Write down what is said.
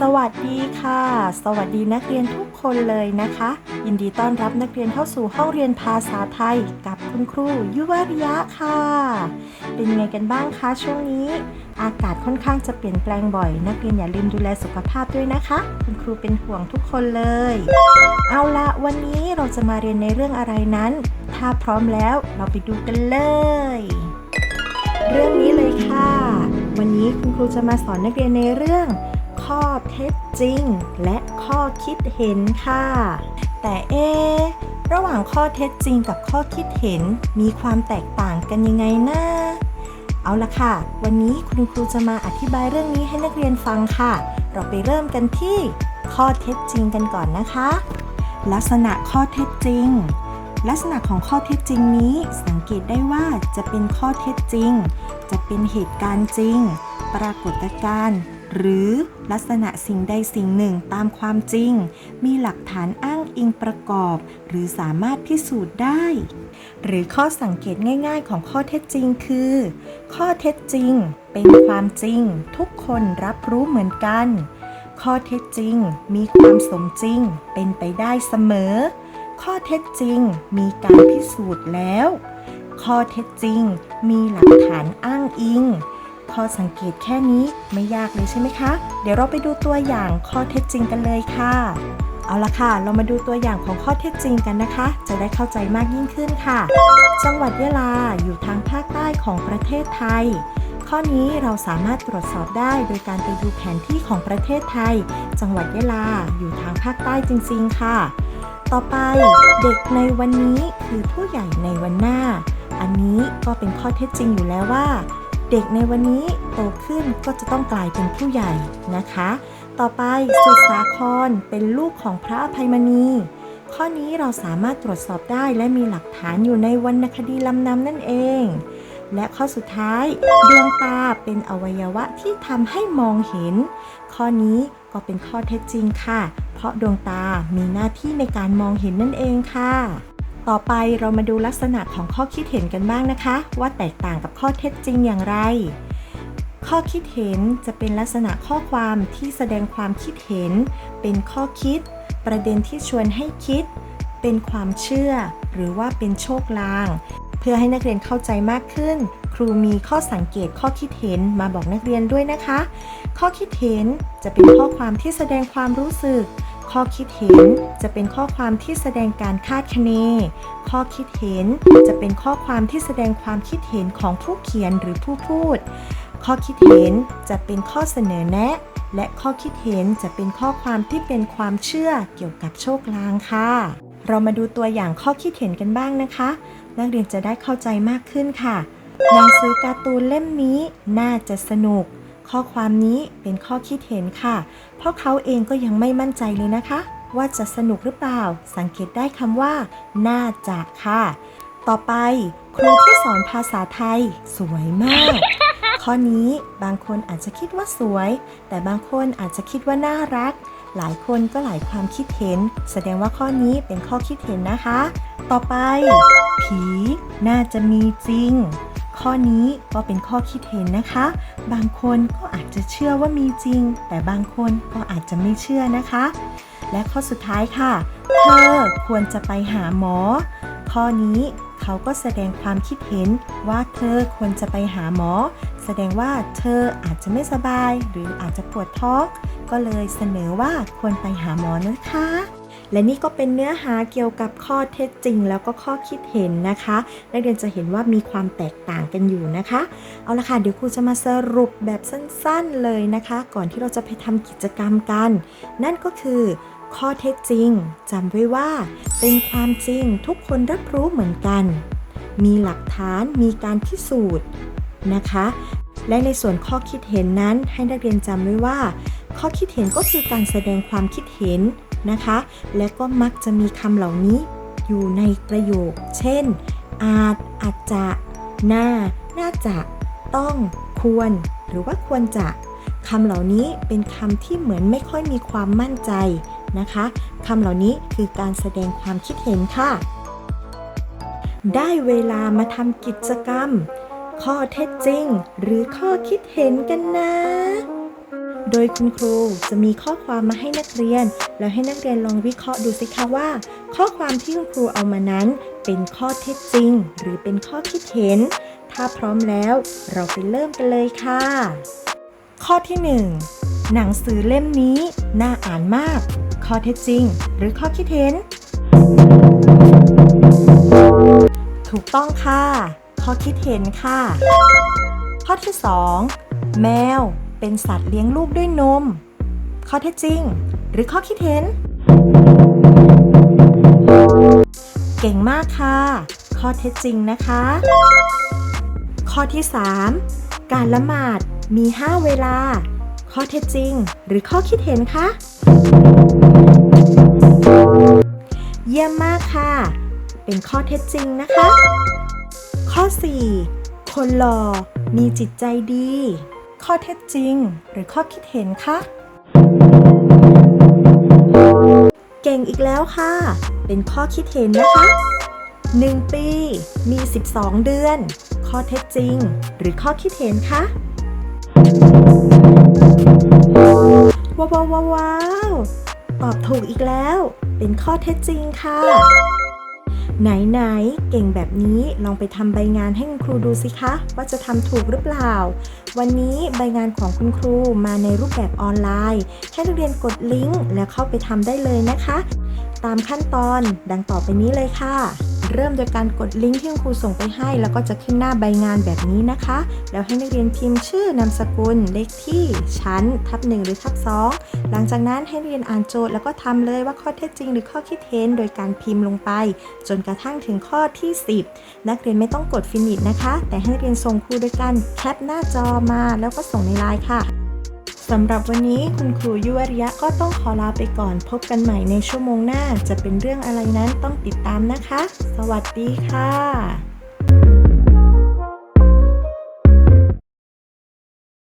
สวัสดีค่ะ สวัสดีนักเรียนทุกคนเลยนะคะ ยินดีต้อนรับนักเรียนเข้าสู่ห้องเรียนภาษาไทย กับคุณครูยุวริยะค่ะ เป็นไงกันบ้างคะช่วงนี้ อากาศค่อนข้างจะเปลี่ยนแปลงบ่อย นักเรียนอย่าลืมดูแลสุขภาพด้วยนะคะ คุณครูเป็นห่วงทุกคนเลย เอาละวันนี้เราจะมาเรียนในเรื่องอะไรนั้น ถ้าพร้อมแล้วเราไปดูกันเลย เรื่องนี้เลยค่ะ วันนี้คุณครูจะมาสอนนักเรียนในเรื่อง ข้อเท็จจริง และข้อคิดเห็นค่ะ แต่เอะระหว่างข้อเท็จจริงกับข้อคิดเห็นมีความแตกต่างกันยังไงนะเอาละค่ะ วันนี้คุณครูจะมาอธิบายเรื่องนี้ให้นักเรียนฟังค่ะ เราไปเริ่มกันที่ข้อเท็จจริงกันก่อนนะคะ ลักษณะข้อเท็จจริง ลักษณะของข้อเท็จจริงนี้ สังเกตได้ว่าจะเป็นข้อเท็จจริง จะเป็นเหตุการณ์จริง ปรากฏการณ์ หรือลักษณะสิ่งใดสิ่งหนึ่งตามความจริง มีหลักฐานอ้างอิงประกอบ หรือสามารถพิสูจน์ได้ หรือข้อสังเกตง่ายๆ ของข้อเท็จจริงคือ ข้อเท็จจริง เป็นความจริง ทุกคนรับรู้เหมือนกัน ข้อเท็จจริง มีความสมจริง เป็นไปได้เสมอ ข้อเท็จจริง มีการพิสูจน์แล้ว ข้อเท็จจริง มีหลักฐานอ้างอิง ข้อสังเกตแค่นี้ไม่ยากเลยใช่ไหมคะ เดี๋ยวเราไปดูตัวอย่างข้อเท็จจริงกันเลยค่ะ เอาละค่ะ เรามาดูตัวอย่างของข้อเท็จจริงกันนะคะ จะได้เข้าใจมากยิ่งขึ้นค่ะ จังหวัดยะลาอยู่ทางภาคใต้ของประเทศไทย ข้อนี้เราสามารถตรวจสอบได้โดยการไปดูแผนที่ของประเทศไทย จังหวัดยะลาอยู่ทางภาคใต้จริง ๆ ค่ะ ต่อไปเด็กในวันนี้คือผู้ใหญ่ในวันหน้าอันนี้ก็เป็นข้อเท็จจริงอยู่แล้วว่า เด็กในวันนี้โตขึ้นก็จะต้องกลายเป็นผู้ใหญ่นะคะ ต่อไปสุสาครเป็นลูกของพระอภัยมณี ข้อนี้เราสามารถตรวจสอบได้และมีหลักฐานอยู่ในวรรณคดีลำนำนั่นเอง และข้อสุดท้ายดวงตาเป็นอวัยวะที่ทำให้มองเห็น ข้อนี้ก็เป็นข้อเท็จจริงค่ะ เพราะดวงตามีหน้าที่ในการมองเห็นนั่นเองค่ะ ต่อไปเรามาดูลักษณะของข้อคิดเห็นกันบ้างนะคะ ว่าแตกต่างกับข้อเท็จจริงอย่างไร ข้อคิดเห็นจะเป็นลักษณะข้อความที่แสดงความคิดเห็น เป็นข้อคิด ประเด็นที่ชวนให้คิด เป็นความเชื่อ หรือว่าเป็นโชคลาง เพื่อให้นักเรียนเข้าใจมากขึ้น ครูมีข้อสังเกตข้อคิดเห็นมาบอกนักเรียนด้วยนะคะ ข้อคิดเห็นจะเป็นข้อความที่แสดงความรู้สึก ข้อคิดเห็นจะเป็นข้อความที่แสดงการคาดคะเน ข้อคิดเห็นจะเป็นข้อความที่แสดงความคิดเห็นของผู้เขียนหรือผู้พูด ข้อคิดเห็นจะเป็นข้อเสนอแนะ และข้อคิดเห็นจะเป็นข้อความที่เป็นความเชื่อเกี่ยวกับโชคลางค่ะ เรามาดูตัวอย่างข้อคิดเห็นกันบ้างนะคะ นักเรียนจะได้เข้าใจมากขึ้นค่ะหนังสือการ์ตูนเล่มนี้น่าจะสนุก ข้อความนี้เป็นข้อคิดเห็นค่ะ เพราะเขาเองก็ยังไม่มั่นใจเลยนะคะ ว่าจะสนุกหรือเปล่า สังเกตได้คำว่า น่าจะค่ะ ต่อไป ครูที่สอนภาษาไทย สวยมาก ข้อนี้บางคนอาจจะคิดว่าสวย แต่บางคนอาจจะคิดว่าน่ารัก หลายคนก็หลายความคิดเห็น แสดงว่าข้อนี้เป็นข้อคิดเห็นนะคะ ต่อไป ผี น่าจะมีจริง ข้อนี้ก็เป็นข้อคิดเห็นนะคะ บางคนก็อาจจะเชื่อว่ามีจริง แต่บางคนก็อาจจะไม่เชื่อนะคะ และข้อสุดท้ายค่ะ เธอควรจะไปหาหมอ ข้อนี้เขาก็แสดงความคิดเห็นว่าเธอควรจะไปหาหมอ แสดงว่าเธออาจจะไม่สบาย หรืออาจจะปวดท้องก็เลยเสนอว่าควรไปหาหมอนะคะ และนี่ก็เป็นเนื้อหาเกี่ยวกับข้อเท็จจริง แล้วก็ข้อคิดเห็นนะคะ นักเรียนจะเห็นว่ามีความแตกต่างกันอยู่นะคะ เอาละค่ะ เดี๋ยวครูจะมาสรุปแบบสั้นๆเลยนะคะ ก่อนที่เราจะไปทำกิจกรรมกัน นั่นก็คือข้อเท็จจริงจำไว้ว่า เป็นความจริงทุกคนรับรู้เหมือนกัน มีหลักฐานมีการพิสูจน์นะคะ และในส่วนข้อคิดเห็นนั้นให้นักเรียนจำไว้ว่า ข้อคิดเห็นก็คือการแสดงความคิดเห็น นะคะ และก็มักจะมีคำเหล่านี้อยู่ในประโยค เช่น อาจ อาจจะ น่า น่าจะ ต้อง ควร หรือว่าควรจะคำเหล่านี้เป็นคำที่เหมือนไม่ค่อยมีความมั่นใจนะคะคำเหล่านี้คือการแสดงความคิดเห็นค่ะ ได้เวลามาทำกิจกรรม ข้อเท็จจริง หรือข้อคิดเห็นกันนะ โดยคุณครูจะมีข้อความมาให้นักเรียน แล้วให้นักเรียนลองวิเคราะห์ดูสิคะว่า ข้อความที่คุณครูเอามานั้น เป็นข้อเท็จจริง หรือเป็นข้อคิดเห็น ถ้าพร้อมแล้ว เราไปเริ่มกันเลยค่ะ ข้อที่ 1 หนังสือเล่มนี้ น่าอ่านมาก ข้อเท็จจริง หรือข้อคิดเห็น ถูกต้องค่ะ ข้อคิดเห็นค่ะ ข้อที่ 2 แมว เป็นสัตว์เลี้ยงลูกด้วยนม ข้อเท็จจริง หรือข้อคิดเห็น เก่งมากค่ะ ข้อเท็จจริงนะคะ ข้อที่ 3 การละหมาดมี 5 เวลา ข้อเท็จจริง หรือข้อคิดเห็นคะเยี่ยมมากค่ะ เป็นข้อเท็จจริงนะคะ ข้อ 4 คนหล่อมีจิตใจดี ข้อเท็จจริง หรือข้อคิดเห็นคะ เก่งอีกแล้วค่ะ เป็นข้อคิดเห็นนะคะ 1 ปี มี 12 เดือน ข้อเท็จจริง หรือข้อคิดเห็นคะว้าวว้าวว้าวว้าวตอบถูกอีกแล้ว เป็นข้อเท็จจริงค่ะ ไหนๆ เก่งแบบนี้ลองไปทำใบงานให้คุณครูดูสิคะ ว่าจะทำถูกหรือเปล่า วันนี้ใบงานของคุณครูมาในรูปแบบออนไลน์ ให้นักเรียนกดลิงก์แล้วเข้าไปทำได้เลยนะคะ ตามขั้นตอนดังต่อไปนี้เลยค่ะ เริ่มโดยการกดลิงก์ที่คุณครูส่งไปให้ แล้วก็จะขึ้นหน้าใบงานแบบนี้นะคะ แล้วให้นักเรียนพิมพ์ชื่อนามสกุล เลขที่ ชั้น ทับ 1 หรือทับ 2 หลังจากนั้นให้นักเรียนอ่านโจทย์แล้วก็ทำเลยว่าข้อเท็จจริง หรือข้อคิดเห็นโดยการพิมพ์ลงไป จนกระทั่งถึงข้อที่ 10 นักเรียนไม่ต้องกดฟินิชนะคะ แต่ให้นักเรียนส่งครูโดยการแคปหน้าจอมา แล้วก็ส่งในไลน์ค่ะ สำหรับวันนี้คุณครูยุวริยะก็ต้องขอลาไปก่อน พบกันใหม่ในชั่วโมงหน้า จะเป็นเรื่องอะไรนั้นต้องติดตามนะคะ สวัสดีค่ะ